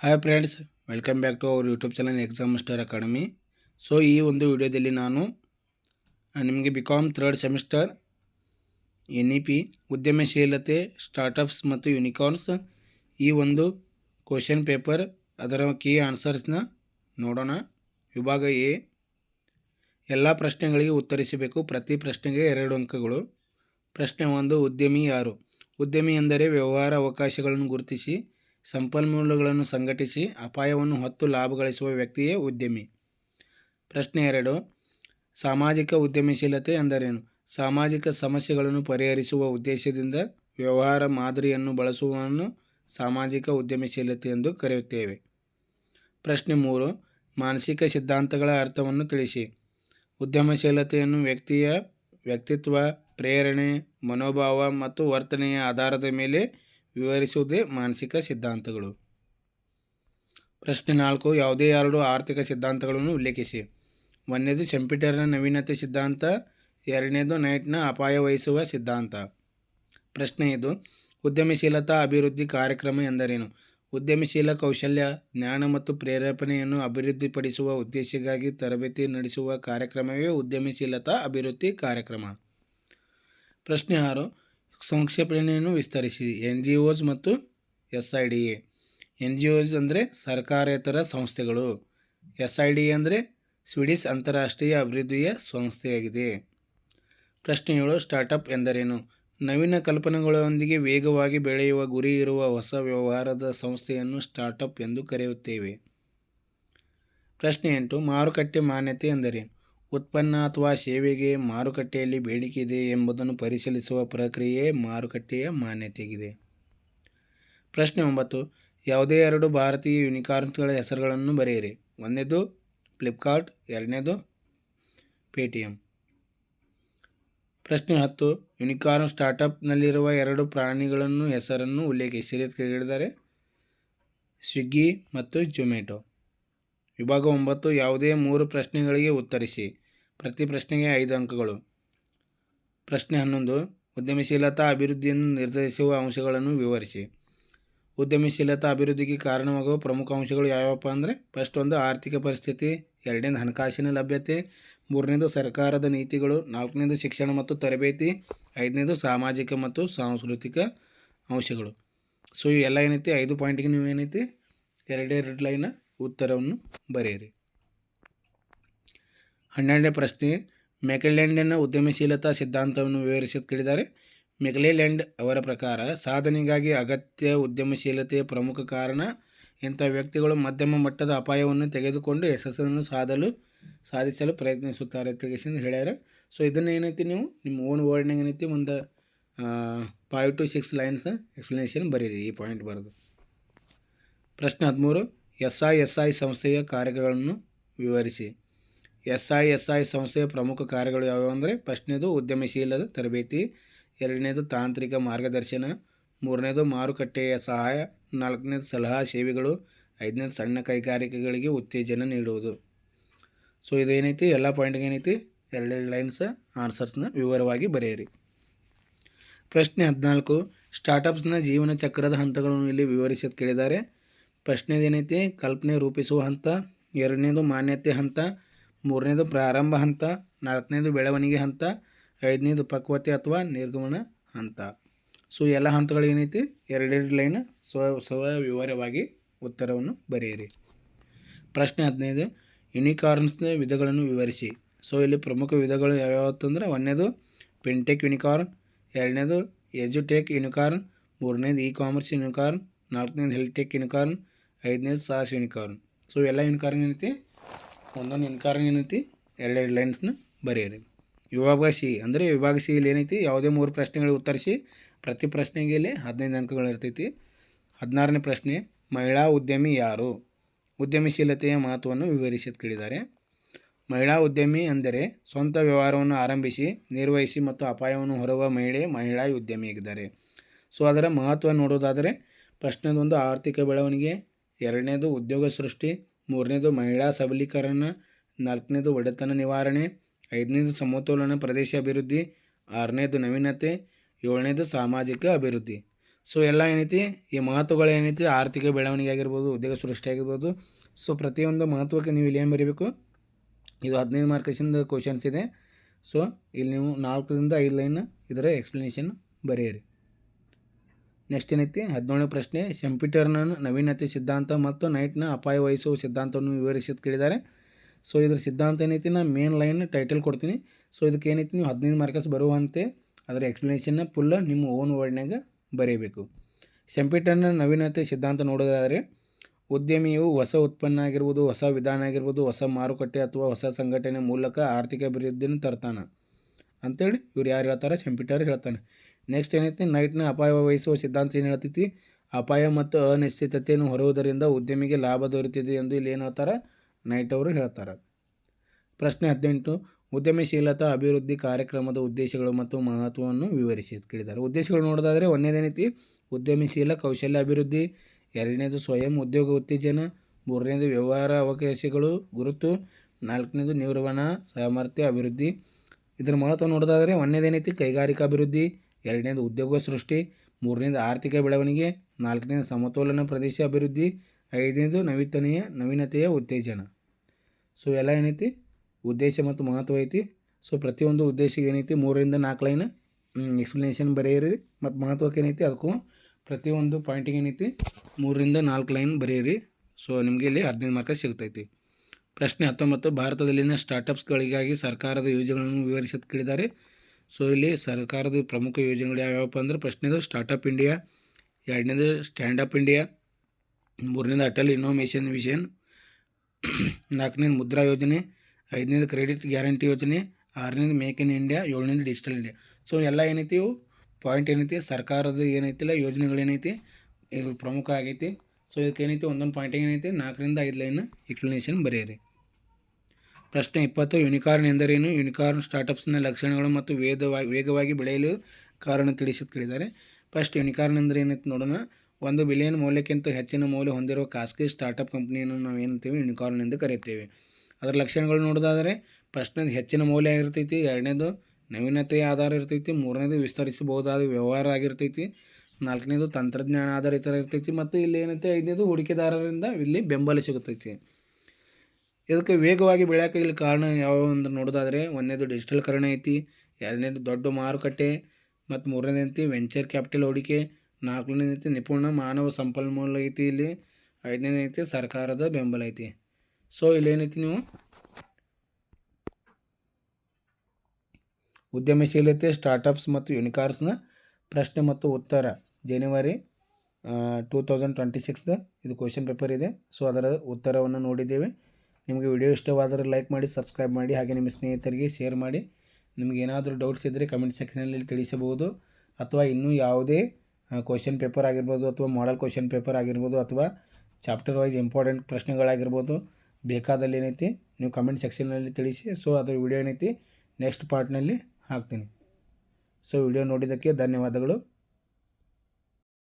Hi friends welcome back to our YouTube channel exam master academy so ಈ ಒಂದು ವಿಡಿಯೋದಲ್ಲಿ ನಾನು ನಿಮಗೆ B com third semester N E P ಉದ್ಯಮಶೀಲತೆ startups ಮತ್ತು ಯುನಿಕಾರ್ನ್ಸ್ ಈ ಒಂದು ಕ್ವಶನ್ ಪೇಪರ್ ಅದರ ಕೀ ಆನ್ಸರ್ಸ್ನ ನೋಡೋಣ. ವಿಭಾಗ ಎ, ಎಲ್ಲ ಪ್ರಶ್ನೆಗಳಿಗೆ ಉತ್ತರಿಸಬೇಕು. ಪ್ರತಿ ಪ್ರಶ್ನೆಗೆ ಎರಡು ಅಂಕಗಳು. ಪ್ರಶ್ನೆ ಒಂದು, ಉದ್ಯಮಿ ಯಾರು? ಉದ್ಯಮಿ ಎಂದರೆ ವ್ಯವಹಾರ ಅವಕಾಶಗಳನ್ನು ಗುರುತಿಸಿ. ಸಂಪನ್ಮೂಲಗಳನ್ನು ಸಂಘಟಿಸಿ ಅಪಾಯವನ್ನು ಹೊತ್ತು ಲಾಭ ಗಳಿಸುವ ವ್ಯಕ್ತಿಯೇ ಉದ್ಯಮಿ. ಪ್ರಶ್ನೆ ಎರಡು. ಸಾಮಾಜಿಕ ಉದ್ಯಮಶೀಲತೆ ಎಂದರೇನು? ಸಾಮಾಜಿಕ ಸಮಸ್ಯೆಗಳನ್ನು ಪರಿಹರಿಸುವ ಉದ್ದೇಶದಿಂದ ವ್ಯವಹಾರ ಮಾದರಿಯನ್ನು ಬಳಸುವುದನ್ನು ಸಾಮಾಜಿಕ ಉದ್ಯಮಶೀಲತೆ ಎಂದು ಕರೆಯುತ್ತೇವೆ. ಪ್ರಶ್ನೆ ಮೂರು. ಮಾನಸಿಕ ಸಿದ್ಧಾಂತಗಳ ಅರ್ಥವನ್ನು ತಿಳಿಸಿ. ಉದ್ಯಮಶೀಲತೆಯನ್ನು ವ್ಯಕ್ತಿಯ ವ್ಯಕ್ತಿತ್ವ, ಪ್ರೇರಣೆ, ಮನೋಭಾವ ಮತ್ತು ವರ್ತನೆಯ ಆಧಾರದ ಮೇಲೆ ವಿವರಿಸುವುದೇ ಮಾನಸಿಕ ಸಿದ್ಧಾಂತಗಳು. ಪ್ರಶ್ನೆ ನಾಲ್ಕು, ಯಾವುದೇ ಎರಡು ಆರ್ಥಿಕ ಸಿದ್ಧಾಂತಗಳನ್ನು ಉಲ್ಲೇಖಿಸಿ. ಒಂದನೇದು ಶಂಪಿಟರ್ನ ನವೀನತೆ ಸಿದ್ಧಾಂತ, ಎರಡನೇದು ನೈಟ್ನ ಅಪಾಯ ವಹಿಸುವ ಸಿದ್ಧಾಂತ. ಪ್ರಶ್ನೆ ಇದು ಉದ್ಯಮಶೀಲತಾ ಅಭಿವೃದ್ಧಿ ಕಾರ್ಯಕ್ರಮ ಎಂದರೇನು? ಉದ್ಯಮಶೀಲ ಕೌಶಲ್ಯ, ಜ್ಞಾನ ಮತ್ತು ಪ್ರೇರೇಪಣೆಯನ್ನು ಅಭಿವೃದ್ಧಿಪಡಿಸುವ ಉದ್ದೇಶಕ್ಕಾಗಿ ತರಬೇತಿ ನಡೆಸುವ ಕಾರ್ಯಕ್ರಮವೇ ಉದ್ಯಮಶೀಲತಾ ಅಭಿವೃದ್ಧಿ ಕಾರ್ಯಕ್ರಮ. ಪ್ರಶ್ನೆ ಆರು ಸಂಕ್ಷೇಪಣೆಯನ್ನು ವಿಸ್ತರಿಸಿ. ಎನ್ ಜಿ ಒಸ್ ಮತ್ತು S I D A N G Os ಅಂದರೆ ಸರ್ಕಾರೇತರ ಸಂಸ್ಥೆಗಳು. ಎಸ್ ಐ ಡಿ ಎ ಅಂದರೆ ಸ್ವೀಡಿಶ್ ಅಂತಾರಾಷ್ಟ್ರೀಯ ಅಭಿವೃದ್ಧಿಯ ಸಂಸ್ಥೆಯಾಗಿದೆ. ಪ್ರಶ್ನೆ ಏಳು ಸ್ಟಾರ್ಟಪ್ ಎಂದರೇನು? ನವೀನ ಕಲ್ಪನೆಗಳೊಂದಿಗೆ ವೇಗವಾಗಿ ಬೆಳೆಯುವ ಗುರಿ ಇರುವ ಹೊಸ ವ್ಯವಹಾರದ ಸಂಸ್ಥೆಯನ್ನು ಸ್ಟಾರ್ಟಪ್ ಎಂದು ಕರೆಯುತ್ತೇವೆ. ಪ್ರಶ್ನೆ ಎಂಟು, ಮಾರುಕಟ್ಟೆ ಮಾನ್ಯತೆ ಎಂದರೇನು? ಉತ್ಪನ್ನ ಅಥವಾ ಸೇವೆಗೆ ಮಾರುಕಟ್ಟೆಯಲ್ಲಿ ಬೇಡಿಕೆ ಇದೆ ಎಂಬುದನ್ನು ಪರಿಶೀಲಿಸುವ ಪ್ರಕ್ರಿಯೆ ಮಾರುಕಟ್ಟೆಯ ಮಾನ್ಯತೆಯಾಗಿದೆ ಪ್ರಶ್ನೆ ಒಂಬತ್ತು. ಯಾವುದೇ ಎರಡು ಭಾರತೀಯ ಯುನಿಕಾರ್ನ್ಸ್ಗಳ ಹೆಸರುಗಳನ್ನು ಬರೆಯಿರಿ. ಒಂದನೇದು ಫ್ಲಿಪ್ಕಾರ್ಟ್, ಎರಡನೇದು ಪೇಟಿಎಂ. ಪ್ರಶ್ನೆ ಹತ್ತು. ಯುನಿಕಾರ್ನ್ ಸ್ಟಾರ್ಟಪ್ನಲ್ಲಿರುವ ಎರಡು ಪ್ರಾಣಿಗಳನ್ನು ಹೆಸರನ್ನು ಉಲ್ಲೇಖಿಸಿ. ಹೇಳಿದ್ದಾರೆ ಸ್ವಿಗ್ಗಿ ಮತ್ತು ಜೊಮ್ಯಾಟೊ. ವಿಭಾಗ ಒಂಬತ್ತು ಯಾವುದೇ ಮೂರು ಪ್ರಶ್ನೆಗಳಿಗೆ ಉತ್ತರಿಸಿ. ಪ್ರತಿ ಪ್ರಶ್ನೆಗೆ ಐದು ಅಂಕಗಳು. ಪ್ರಶ್ನೆ ಹನ್ನೊಂದು, ಉದ್ಯಮಶೀಲತಾ ಅಭಿವೃದ್ಧಿಯನ್ನು ನಿರ್ಧರಿಸುವ ಅಂಶಗಳನ್ನು ವಿವರಿಸಿ. ಉದ್ಯಮಶೀಲತಾ ಅಭಿವೃದ್ಧಿಗೆ ಕಾರಣವಾಗುವ ಪ್ರಮುಖ ಅಂಶಗಳು ಯಾವ್ಯಾವಪ್ಪ ಅಂದರೆ ಫಸ್ಟ್ ಒಂದು ಆರ್ಥಿಕ ಪರಿಸ್ಥಿತಿ, ಎರಡನೇದು ಹಣಕಾಸಿನ ಲಭ್ಯತೆ, ಮೂರನೇದು ಸರ್ಕಾರದ ನೀತಿಗಳು, ನಾಲ್ಕನೇದು ಶಿಕ್ಷಣ ಮತ್ತು ತರಬೇತಿ, ಐದನೇದು ಸಾಮಾಜಿಕ ಮತ್ತು ಸಾಂಸ್ಕೃತಿಕ ಅಂಶಗಳು. ಸೊ ಇವೆಲ್ಲ ಏನೈತಿ? ಐದು ಪಾಯಿಂಟಿಗೆ ನೀವು ಏನೈತಿ ಎರಡೆರಡು ಲೈನ ಉತ್ತರವನ್ನು ಬರೆಯಿರಿ. ಹನ್ನೆರಡನೇ ಪ್ರಶ್ನೆ ಮೆಕಲ್ಯಾಂಡಿನ ಉದ್ಯಮಶೀಲತಾ ಸಿದ್ಧಾಂತವನ್ನು ವಿವರಿಸಿ ಕೇಳಿದ್ದಾರೆ ಮೆಕ್ಲೆಲ್ಯಾಂಡ್ ಅವರ ಪ್ರಕಾರ ಸಾಧನೆಗಾಗಿ ಅಗತ್ಯ ಉದ್ಯಮಶೀಲತೆಯ ಪ್ರಮುಖ ಕಾರಣ ಇಂಥ ವ್ಯಕ್ತಿಗಳು ಮಧ್ಯಮ ಮಟ್ಟದ ಅಪಾಯವನ್ನು ತೆಗೆದುಕೊಂಡು ಯಶಸ್ಸನ್ನು ಸಾಧಲು, ಸಾಧಿಸಲು ಪ್ರಯತ್ನಿಸುತ್ತಾರೆ ತಿಳಿಸಿ ಹೇಳ್ಯಾರ. ಸೊ ಇದನ್ನು ಏನೈತಿ ನೀವು? ನಿಮ್ಮ ಓನ್ ವರ್ಡ್ನಾಗ ಏನೈತಿ? ಒಂದು five to six lines explanation ಬರೀರಿ, ಈ ಪಾಯಿಂಟ್ ಬರೋದು. ಪ್ರಶ್ನೆ ಹದಿಮೂರು ಎಸ್ ಐ ಎಸ್ ಐ ಸಂಸ್ಥೆಯ ಕಾರ್ಯಗಳನ್ನು ವಿವರಿಸಿ. ಎಸ್ ಐ ಎಸ್ ಐ ಸಂಸ್ಥೆಯ ಪ್ರಮುಖ ಕಾರ್ಯಗಳು ಯಾವುವು ಅಂದರೆ ಫಸ್ಟ್ನೇದು ಉದ್ಯಮಶೀಲದ ತರಬೇತಿ, ಎರಡನೇದು ತಾಂತ್ರಿಕ ಮಾರ್ಗದರ್ಶನ, ಮೂರನೇದು ಮಾರುಕಟ್ಟೆಯ ಸಹಾಯ, ನಾಲ್ಕನೇದು ಸಲಹಾ ಸೇವೆಗಳು, ಐದನೇದು ಸಣ್ಣ ಕೈಗಾರಿಕೆಗಳಿಗೆ ಉತ್ತೇಜನ ನೀಡುವುದು. ಸೊ ಇದೇನೈತಿ? ಎಲ್ಲ ಪಾಯಿಂಟ್ಗೆ ಏನೈತಿ? ಎರಡೆರಡು ಲೈನ್ಸ್ ಆನ್ಸರ್ಸ್ನ ವಿವರವಾಗಿ ಬರೆಯಿರಿ. ಪ್ರಶ್ನೆ ಹದಿನಾಲ್ಕು ಸ್ಟಾರ್ಟಪ್ಸ್ನ ಜೀವನ ಚಕ್ರದ ಹಂತಗಳನ್ನು ಇಲ್ಲಿ ವಿವರಿಸಿ ಕೇಳಿದ್ದಾರೆ ಫಸ್ಟ್ನೇದು ಏನೈತಿ? ಕಲ್ಪನೆ ರೂಪಿಸುವ ಹಂತ, ಎರಡನೇದು ಮಾನ್ಯತೆ ಹಂತ, ಮೂರನೇದು ಪ್ರಾರಂಭ ಹಂತ, ನಾಲ್ಕನೇದು ಬೆಳವಣಿಗೆ ಹಂತ, ಐದನೇದು ಪಕ್ವತೆ ಅಥವಾ ನಿರ್ಗಮನ ಹಂತ. ಸೊ ಎಲ್ಲ ಹಂತಗಳು ಏನೈತಿ? ಎರಡೆರಡು ಲೈನ್ ಸ್ವ ಸ್ವ ವಿವರವಾಗಿ ಉತ್ತರವನ್ನು ಬರೆಯಿರಿ. ಪ್ರಶ್ನೆ ಹದಿನೈದು, ಯುನಿಕಾರ್ನ್ಸ್ನ ವಿಧಗಳನ್ನು ವಿವರಿಸಿ. ಸೊ ಇಲ್ಲಿ ಪ್ರಮುಖ ವಿಧಗಳು ಯಾವ್ಯಾವ ಅಂದರೆ ಒಂದನೇದು ಪಿಂಟೆಕ್ ಯುನಿಕಾರ್ನ್, ಎರಡನೇದು ಎಜುಟೆಕ್ ಯುನಿಕಾರ್ನ್, ಮೂರನೇದು ಇ ಕಾಮರ್ಸ್ ಯುನಿಕಾರ್ನ್, ನಾಲ್ಕನೇದು ಹೆಲ್ಟೆಕ್ ಯುನಿಕಾರ್ನ್ ಐದನೇದು ಸಾಸ್ ಯುನಿಕಾರ್ನ್ ಸೊ ಎಲ್ಲ ಯುನಿಕಾರ್ನ್ ಏನೈತಿ? ಒಂದೊಂದು ಯುನಿಕಾರ್ನ್ ಏನೈತಿ? ಎರಡೆರಡು ಲೈನ್ಸ್ನ ಬರೆಯಿರಿ. ವಿಭಾಗ ಸಿ. ಅಂದರೆ ವಿಭಾಗ ಸಿ ಇಲ್ಲಿ ಏನೈತಿ? ಯಾವುದೇ ಮೂರು ಪ್ರಶ್ನೆಗಳಿಗೆ ಉತ್ತರಿಸಿ, ಪ್ರತಿ ಪ್ರಶ್ನೆಗೆ ಇಲ್ಲಿ ಹದಿನೈದು ಅಂಕಗಳು ಇರ್ತೈತಿ. ಹದಿನಾರನೇ ಪ್ರಶ್ನೆ, ಮಹಿಳಾ ಉದ್ಯಮಿ ಯಾರು? ಉದ್ಯಮಶೀಲತೆಯ ಮಹತ್ವವನ್ನು ವಿವರಿಸಿ ಕೇಳಿದ್ದಾರೆ ಮಹಿಳಾ ಉದ್ಯಮಿ ಅಂದರೆ ಸ್ವಂತ ವ್ಯವಹಾರವನ್ನು ಆರಂಭಿಸಿ, ನಿರ್ವಹಿಸಿ ಮತ್ತು ಅಪಾಯವನ್ನು ಹೊರುವ ಮಹಿಳೆ, ಮಹಿಳಾ ಉದ್ಯಮಿಯಾಗಿದ್ದಾರೆ. ಸೊ ಅದರ ಮಹತ್ವ ನೋಡೋದಾದರೆ ಪ್ರಶ್ನೆದೊಂದು ಆರ್ಥಿಕ ಬೆಳವಣಿಗೆ ಎರಡನೇದು ಉದ್ಯೋಗ ಸೃಷ್ಟಿ, ಮೂರನೇದು ಮಹಿಳಾ ಸಬಲೀಕರಣ, ನಾಲ್ಕನೇದು ಒಡೆತನ ನಿವಾರಣೆ, ಐದನೇದು ಸಮತೋಲನ ಪ್ರದೇಶ ಅಭಿವೃದ್ಧಿ, ಆರನೇದು ನವೀನತೆ, ಏಳನೇದು ಸಾಮಾಜಿಕ ಅಭಿವೃದ್ಧಿ. ಸೊ ಎಲ್ಲ ಏನೈತಿ? ಈ ಮಹತ್ವಗಳು ಏನೈತಿ? ಆರ್ಥಿಕ ಬೆಳವಣಿಗೆ ಆಗಿರ್ಬೋದು, ಉದ್ಯೋಗ ಸೃಷ್ಟಿ ಆಗಿರ್ಬೋದು. ಸೊ ಪ್ರತಿಯೊಂದು ಮಹತ್ವಕ್ಕೆ ನೀವು ಇಲ್ಲಿ ಏನು ಬರೀಬೇಕು? ಇದು ಹದಿನೈದು ಮಾರ್ಕ್ಸಿಂದ ಕ್ವಶನ್ಸ್ ಇದೆ. ಸೊ ಇಲ್ಲಿ ನೀವು ನಾಲ್ಕರಿಂದ ಐದು ಲೈನ್ ಇದರ ಎಕ್ಸ್ಪ್ಲನೇಷನ್ ಬರೆಯಿರಿ. ನೆಕ್ಸ್ಟ್ ಏನೈತಿ? ಹದಿನೇಳನೇ ಪ್ರಶ್ನೆ. ಶೆಂಪಿಟರ್ನ ನವೀನತೆ ಸಿದ್ಧಾಂತ ಮತ್ತು ನೈಟ್ನ ಅಪಾಯ ವಹಿಸುವ ಸಿದ್ಧಾಂತವನ್ನು ವಿವರಿಸಿ ಅಂತ ಕೇಳಿದ್ದಾರೆ. ಸೊ ಇದ್ರ ಸಿದ್ಧಾಂತ ಏನೈತಿ? ನಾನು ಮೇನ್ ಲೈನ್ ಟೈಟಲ್ ಕೊಡ್ತೀನಿ. ಸೊ ಇದಕ್ಕೆ ಏನೈತಿ? ನೀವು ಹದಿನೈದು ಮಾರ್ಕ್ಸ್ ಬರುವಂತೆ ಅದರ ಎಕ್ಸ್ಪ್ಲನೇಷನ್ನ ಫುಲ್ ನಿಮ್ಮ ಓನ್ ವರ್ಡ್ನಾಗ ಬರೆಯಬೇಕು ಶೆಂಪಿಟರ್ನ ನವೀನತೆ ಸಿದ್ಧಾಂತ ನೋಡೋದಾದರೆ, ಉದ್ಯಮಿಯು ಹೊಸ ಉತ್ಪನ್ನ ಆಗಿರ್ಬೋದು, ಹೊಸ ವಿಧಾನ ಆಗಿರ್ಬೋದು, ಹೊಸ ಮಾರುಕಟ್ಟೆ ಅಥವಾ ಹೊಸ ಸಂಘಟನೆ ಮೂಲಕ ಆರ್ಥಿಕ ಅಭಿವೃದ್ಧಿಯನ್ನು ತರ್ತಾನೆ. ಅಂತೇಳಿ ಇವ್ರು ಯಾರು ಹೇಳ್ತಾರೆ? ಶೆಂಪಿಟರ್ ಹೇಳ್ತಾನೆ. ನೆಕ್ಸ್ಟ್ ಏನೈತಿ? ನೈಟ್ನ ಅಪಾಯ ವಹಿಸುವ ಸಿದ್ಧಾಂತ ಏನು ಹೇಳ್ತೈತಿ? ಅಪಾಯ ಮತ್ತು ಅನಿಶ್ಚಿತತೆಯನ್ನು ಹೊರುವುದರಿಂದ ಉದ್ಯಮಿಗೆ ಲಾಭ ದೊರೆತಿದೆ ಎಂದು ಇಲ್ಲಿ ಏನು ಹೇಳ್ತಾರೆ? ನೈಟ್ ಅವರು ಹೇಳ್ತಾರೆ. ಪ್ರಶ್ನೆ ಹದಿನೆಂಟು. ಉದ್ಯಮಶೀಲತಾ, ಅಭಿವೃದ್ಧಿ ಕಾರ್ಯಕ್ರಮದ ಉದ್ದೇಶಗಳು ಮತ್ತು ಮಹತ್ವವನ್ನು ವಿವರಿಸಿ ಕೇಳಿದ್ದಾರೆ. ಉದ್ದೇಶಗಳು ನೋಡೋದಾದರೆ ಒಂದನೇದೇನೈತಿ ಉದ್ಯಮಶೀಲ ಕೌಶಲ್ಯ ಅಭಿವೃದ್ಧಿ. ಎರಡನೇದು ಸ್ವಯಂ ಉದ್ಯೋಗ ಉತ್ತೇಜನ. ಮೂರನೇದು ವ್ಯವಹಾರ ಅವಕಾಶಗಳು ಗುರುತು. ನಾಲ್ಕನೇದು ನಿರ್ವಹಣಾ, ಸಾಮರ್ಥ್ಯ, ಅಭಿವೃದ್ಧಿ. ಇದರ ಮಹತ್ವ ನೋಡೋದಾದರೆ ಒಂದನೇದೇನೈತಿ ಕೈಗಾರಿಕಾ ಅಭಿವೃದ್ಧಿ. ಎರಡನೇದು ಉದ್ಯೋಗ ಸೃಷ್ಟಿ, ಮೂರನೇದು ಆರ್ಥಿಕ ಬೆಳವಣಿಗೆ, ನಾಲ್ಕನೇದು ಸಮತೋಲನ ಪ್ರದೇಶ ಅಭಿವೃದ್ಧಿ, ಐದನೇದು ನವೀತನೆಯ ನವೀನತೆಯ ಉತ್ತೇಜನ. ಸೊ ಎಲ್ಲ ಏನೈತಿ? ಉದ್ದೇಶ ಮತ್ತು ಮಹತ್ವ ಐತಿ. ಸೊ ಪ್ರತಿಯೊಂದು ಉದ್ದೇಶಕ್ಕೆ ಏನೈತಿ? ಮೂರರಿಂದ ನಾಲ್ಕು ಲೈನ್ ಎಕ್ಸ್ಪ್ಲನೇಷನ್ ಬರೆಯಿರಿ ಮತ್ತು ಮಹತ್ವಕ್ಕೆ ಏನೈತಿ? ಅದಕ್ಕೂ ಪ್ರತಿಯೊಂದು ಪಾಯಿಂಟಿಗೆ ಏನೈತಿ? ಮೂರರಿಂದ ನಾಲ್ಕು ಲೈನ್ ಬರೆಯಿರಿ. ಸೊ ನಿಮಗೆ ಇಲ್ಲಿ ಹದಿನೈದು ಮಾರ್ಕ ಸಿಗ್ತೈತಿ. ಪ್ರಶ್ನೆ ಹತ್ತೊಂಬತ್ತು, ಭಾರತದಲ್ಲಿನ ಸ್ಟಾರ್ಟಪ್ಸ್ಗಳಿಗಾಗಿ ಸರ್ಕಾರದ ಯೋಜನೆಗಳನ್ನು ವಿವರಿಸಿ ಕೇಳಿದ್ದಾರೆ ಸೊ ಇಲ್ಲಿ ಸರ್ಕಾರದ ಪ್ರಮುಖ ಯೋಜನೆಗಳು ಯಾವ್ಯಾವಪ್ಪ ಅಂದ್ರೆ ಪ್ರಶ್ನೆದು ಸ್ಟಾರ್ಟಪ್ ಇಂಡಿಯಾ ಎರಡನೇದು ಸ್ಟ್ಯಾಂಡಪ್ ಇಂಡಿಯಾ ಮೂರನೇದು ಅಟಲ್ ಇನ್ನೋವೇಷನ್ ವಿಷನ್ ನಾಲ್ಕನೇದು ಮುದ್ರಾ ಯೋಜನೆ, ಐದನೇದು ಕ್ರೆಡಿಟ್ ಗ್ಯಾರಂಟಿ ಯೋಜನೆ, ಆರನೇದು ಮೇಕ್ ಇನ್ ಇಂಡಿಯಾ ಏಳನೇದು ಡಿಜಿಟಲ್ ಇಂಡಿಯಾ ಸೊ ಎಲ್ಲ ಏನೈತಿ ಇವು? ಪಾಯಿಂಟ್ ಏನೈತಿ? ಸರ್ಕಾರದ ಏನೈತಿಲ್ಲ ಯೋಜನೆಗಳು ಏನೈತಿ? ಇವು ಪ್ರಮುಖ ಆಗೈತಿ. ಸೊ ಇದಕ್ಕೆ ಏನೈತಿ? ಒಂದೊಂದು ಪಾಯಿಂಟಿಗೆ ಏನೈತಿ? ನಾಲ್ಕರಿಂದ ಐದು ಲೈನ್ ಎಕ್ಸ್ಪ್ಲನೇಷನ್ ಬರೆಯಿರಿ. ಪ್ರಶ್ನೆ ಇಪ್ಪತ್ತು ಯುನಿಕಾರ್ನ್ ಎಂದರೇನು? ಯುನಿಕಾರ್ನ್ ಸ್ಟಾರ್ಟಪ್ಸ್ನ ಲಕ್ಷಣಗಳು ಮತ್ತು ವೇಗವಾಗಿ ವೇಗವಾಗಿ ಬೆಳೆಯಲು ಕಾರಣ ತಿಳಿಸಿ ಕೇಳಿದ್ದಾರೆ. ಫಸ್ಟ್ ಯುನಿಕಾರ್ನ್ ಅಂದರೆ ಏನಂತ ನೋಡೋಣ. ಒಂದು ಬಿಲಿಯನ್ ಮೌಲ್ಯಕ್ಕಿಂತ ಹೆಚ್ಚಿನ ಮೌಲ್ಯ ಹೊಂದಿರುವ ಖಾಸಗಿ ಸ್ಟಾರ್ಟಪ್ ಕಂಪ್ನಿಯನ್ನು ನಾವು ಏನಂತೀವಿ ಯುನಿಕಾರ್ನ್ ಎಂದು ಕರೆಯುತ್ತೇವೆ. ಅದರ ಲಕ್ಷಣಗಳು ನೋಡೋದಾದರೆ ಫಸ್ಟ್ನೇದು ಹೆಚ್ಚಿನ ಮೌಲ್ಯ ಆಗಿರ್ತೈತಿ, ಎರಡನೇದು ನವೀನತೆಯ ಆಧಾರ ಇರ್ತೈತಿ, ಮೂರನೇದು ವಿಸ್ತರಿಸಬಹುದಾದ ವ್ಯವಹಾರ ಆಗಿರ್ತೈತಿ, ನಾಲ್ಕನೇದು ತಂತ್ರಜ್ಞಾನ ಆಧಾರಿತ ಇರ್ತೈತಿ ಮತ್ತು ಇಲ್ಲಿ ಏನೈತೆ? ಐದನೇದು ಹೂಡಿಕೆದಾರರಿಂದ ಇಲ್ಲಿ ಬೆಂಬಲ ಸಿಗುತ್ತೈತಿ. ಇದಕ್ಕೆ ವೇಗವಾಗಿ ಬೆಳೆಯೋಕೆ ಇಲ್ಲಿ ಕಾರಣ ಯಾವ ಒಂದು ನೋಡೋದಾದರೆ, ಒಂದನೇದು ಡಿಜಿಟಲ್ಕರಣ ಐತಿ, ಎರಡನೇದು ದೊಡ್ಡ ಮಾರುಕಟ್ಟೆ, ಮತ್ತು ಮೂರನೇದು ಐತಿ ವೆಂಚರ್ ಕ್ಯಾಪಿಟಲ್ ಹೂಡಿಕೆ, ನಾಲ್ಕನೇದು ಐತಿ ನಿಪುಣ ಮಾನವ ಸಂಪನ್ಮೂಲ ಐತಿ ಇಲ್ಲಿ, ಐದನೇದು ಐತಿ ಸರ್ಕಾರದ ಬೆಂಬಲ ಐತಿ. ಸೊ ಇಲ್ಲಿ ಏನೈತಿ ನೀವು? ಉದ್ಯಮಶೀಲತೆ ಸ್ಟಾರ್ಟಪ್ಸ್ ಮತ್ತು ಯುನಿಕಾರ್ಸ್ನ ಪ್ರಶ್ನೆ ಮತ್ತು ಉತ್ತರ. January two thousand twenty six ಇದು ಕ್ವಶನ್ ಪೇಪರ್ ಇದೆ. ಸೊ ಅದರ ಉತ್ತರವನ್ನು ನೋಡಿದ್ದೇವೆ. ನಿಮಗೆ ವಿಡಿಯೋ ಇಷ್ಟವಾದರೆ ಲೈಕ್ ಮಾಡಿ, ಸಬ್ಸ್ಕ್ರೈಬ್ ಮಾಡಿ, ಹಾಗೆ ನಿಮ್ಮ ಸ್ನೇಹಿತರಿಗೆ ಶೇರ್ ಮಾಡಿ. ನಿಮಗೆ ಏನಾದರೂ ಡೌಟ್ಸ್ ಇದ್ದರೆ ಕಮೆಂಟ್ ಸೆಕ್ಷನಲ್ಲಿ ತಿಳಿಸಬಹುದು. ಅಥವಾ ಇನ್ನೂ ಯಾವುದೇ ಕ್ವಶನ್ ಪೇಪರ್ ಆಗಿರ್ಬೋದು ಅಥವಾ ಮಾಡಲ್ ಕ್ವಶನ್ ಪೇಪರ್ ಆಗಿರ್ಬೋದು ಅಥವಾ ಚಾಪ್ಟರ್ ವೈಸ್ ಇಂಪಾರ್ಟೆಂಟ್ ಪ್ರಶ್ನೆಗಳಾಗಿರ್ಬೋದು ಬೇಕಾದಲ್ಲಿ ಏನೈತಿ ನೀವು ಕಮೆಂಟ್ ಸೆಕ್ಷನ್ನಲ್ಲಿ ತಿಳಿಸಿ. ಸೊ ಅದರ ವಿಡಿಯೋ ಏನೈತಿ? ನೆಕ್ಸ್ಟ್ ಪಾರ್ಟ್ನಲ್ಲಿ ಹಾಕ್ತೀನಿ. ಸೊ ವಿಡಿಯೋ ನೋಡಿದ್ದಕ್ಕೆ ಧನ್ಯವಾದಗಳು.